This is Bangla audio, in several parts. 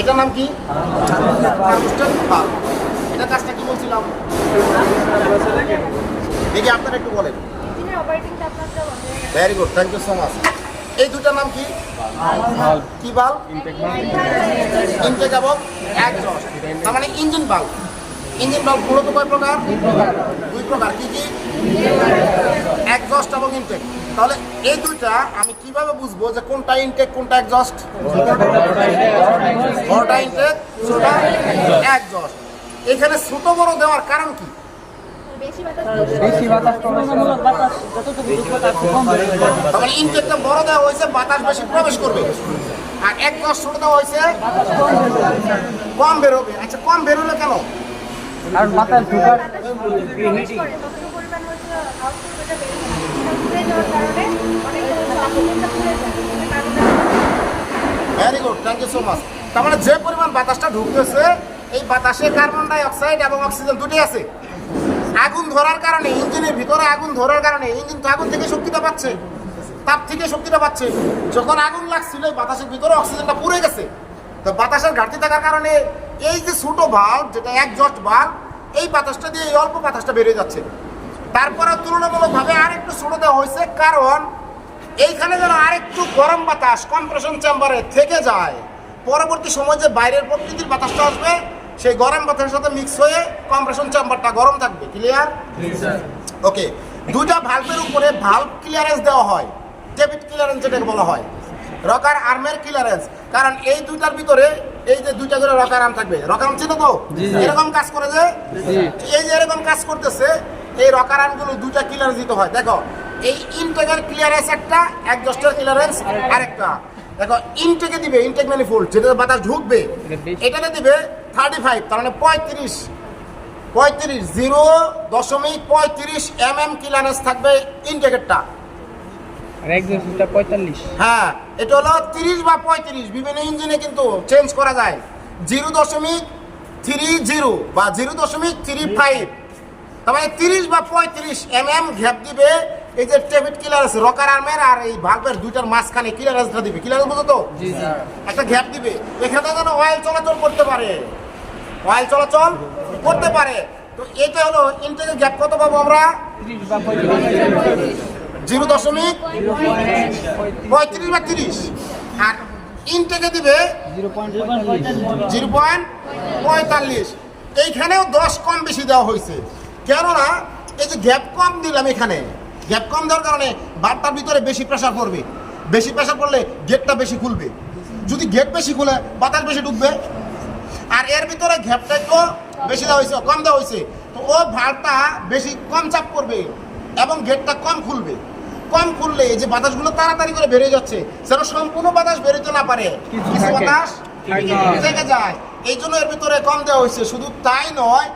এটার নাম কি? এটা কাজটা কি বলছিলাম? দেখি আপনারা একটু বলেন। Very good thank you so much এই দুটার নাম কি? কি বাল্ব ইনটেক এবং একজস্ট তার মানে ইঞ্জিন বাল্ব ইঞ্জিন বাল্ব মূলত কয় প্রকার? দুই প্রকার। কি কি? একজস্ট এবং ইনটেক তাহলে এই দুইটা আমি কীভাবে বুঝব যে কোনটা ইনটেক কোনটা একজস্ট বড়টা ইনটেক ছোটটা একজস্ট এখানে ছোট বড় দেওয়ার কারণ কি? ইনটেকটা বড় দেওয়া হয়েছে বাতাস বেশি প্রবেশ করবে। আর একজস্ট ছোট দেওয়া হয়েছে কম বেরোবে। আচ্ছা কম বেরোলে কেন? বাতাস ঢুকার carbon very good thank you so much তার মানে যে পরিমাণ বাতাসটা ঢুকতেছে, এই বাতাসে কার্বন ডাই অক্সাইড এবং অক্সিজেন দুটি আছে। আগুন ধরার কারণে, ইঞ্জিনের ভিতরে আগুন ধরার কারণে ইঞ্জিন তো আগুন থেকে শক্তিটা পাচ্ছে, তাপ থেকে শক্তিটা পাচ্ছে। যখন আগুন লাগছিল, এই বাতাসের ভিতরে অক্সিজেনটা পুড়ে গেছে। তো বাতাসের ঘাটতি থাকার কারণে এই যে ছোটো ভাল্ব যেটা একজস্ট ভাল্ব এই বাতাসটা দিয়ে এই অল্প বাতাসটা বেরিয়ে যাচ্ছে। তারপরে তুলনামূলকভাবে আরেকটু ছোট দেওয়া হয়েছে, কারণ এইখানে যেন আরেকটু গরম বাতাস কম্প্রেশন চেম্বারে থেকে যায়। পরবর্তী সময় যে বাইরের প্রকৃতির বাতাসটা আসবে সেই গরম বাতাসের সাথে মিক্স হয়ে কম্প্রেশন চেম্বারটা গরম থাকবে। ক্লিয়ার ওকে দুইটা ভালভের উপরে ভালভ ক্লিয়ারেন্স দেওয়া হয়। ডেবিট ক্লিয়ারেন্স যেটাকে বলা হয়। রকার আর্মের ক্লিয়ারেন্স কারণ এই দুইটার ভিতরে এই যে দুইটা করে রকার আর্ম থাকবে। রকার আর্ম ছিল তো। এরকম কাজ করে যে? এই যে এরকম কাজ করতেছে এই রকার আর্মগুলো দুইটা ক্লিয়ারেন্স দিতে হয়। দেখো এই ইনটেকের ক্লিয়ারেন্স একটা একজস্টের ক্লিয়ারেন্স আরেকটা। দেখো ইনটেকে দিবে ইনটেক ম্যানিফোল্ড যেটাতে বাতাস ঢুকবে এটাতে দিবে থার্টি ফাইভ তার মানে পঁয়ত্রিশ। পঁয়ত্রিশ জিরো দশমিক পঁয়ত্রিশ এম এম ক্লিয়ারেন্স থাকবে ইনটেকেরটা হ্যাঁ এটা হলো তিরিশ বা পঁয়ত্রিশ বিভিন্ন ইঞ্জিনে কিন্তু চেঞ্জ করা যায়। জিরো দশমিক থ্রি জিরো বা জিরো দশমিক থ্রি ফাইভ তার মানে তিরিশ বা পঁয়ত্রিশ এম এম ঘ্যাপ দিবে এই যে টেবিট ক্লিয়ারেন্স রকার আর্মের আর এই ভাল্বের দুইটার মাঝখানে ক্লিয়ারেন্সটা দিবে? ক্লিয়ারেন্স বুঝো তো? একটা গ্যাপ দিবে। এখানে যেন অয়েল চলাচল করতে পারে। অয়েল চলাচল করতে পারে। তো এটা হলো ইনটেকের গ্যাপ কত পাবো আমরা? জিরো দশমিক পঁয়ত্রিশ বা তিরিশ। আর ইনটেকে দিবে জিরো পয়েন্ট পঁয়তাল্লিশ। জিরো পয়েন্ট পঁয়তাল্লিশ এইখানেও দশ কম বেশি দেওয়া হয়েছে। কেননা এই যে গ্যাপ কম দিলাম এখানে গ্যাপ কম দেওয়ার কারণে বারটার ভিতরে বেশি প্রেশার পড়বে। বেশি প্রেশার পড়লে গেটটা বেশি খুলবে। যদি গেট বেশি খুলে বাতাস বেশি ঢুকবে। আর এর ভিতরে ঘ্যাপটা একটু বেশি দেওয়া হয়েছে কম দেওয়া হয়েছে। তো ও ভারটা বেশি কম চাপ করবে এবং গেটটা কম খুলবে। কম খুললে এই যে বাতাসগুলো তাড়াতাড়ি করে বেরিয়ে যাচ্ছে যেন সম্পূর্ণ বাতাস বেরোতে না পারে। কিছু বাতাস থেকে যায়। এই জন্য এর ভিতরে কম দেওয়া হয়েছে। শুধু তাই নয়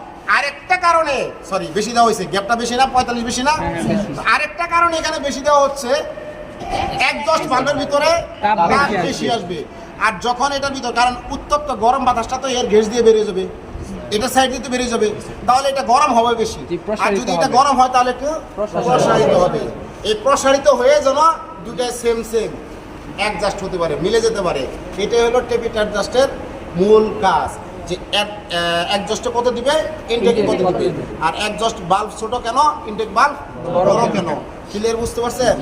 কারণে সরি বেশি দেওয়া হয়েছে গ্যাপটা বেশি না পঁয়তাল্লিশ বেশি না। আরেকটা কারণে এখানে বেশি দেওয়া হচ্ছে এক দশ বাল্বের ভিতরে বেশি আসবে। আর যখন এটার ভিতর কারণ উত্তপ্ত গরম বাতাসটা তো এর গ্যাস দিয়ে বেরিয়ে যাবে। এটা সাইড দিয়ে বেরিয়ে যাবে। তাহলে এটা গরম হবে বেশি। আর যদি এটা গরম হয় তাহলে একটু প্রসারিত প্রসারিত হবে। এই প্রসারিত হয়ে যেন দুটাই সেম সেম অ্যাডজাস্ট হতে পারে মিলে যেতে পারে। এটাই হলো টেপিট অ্যাডজাস্টের মূল কাজ। যে অ্যাডজাস্টে কত দিবে? ইনটেকে কত দিবে? আর একজস্ট বাল্ব ছোট কেন? ইনটেক বাল্ব বড় কেন? ক্লিয়ার বুঝতে পারছেন?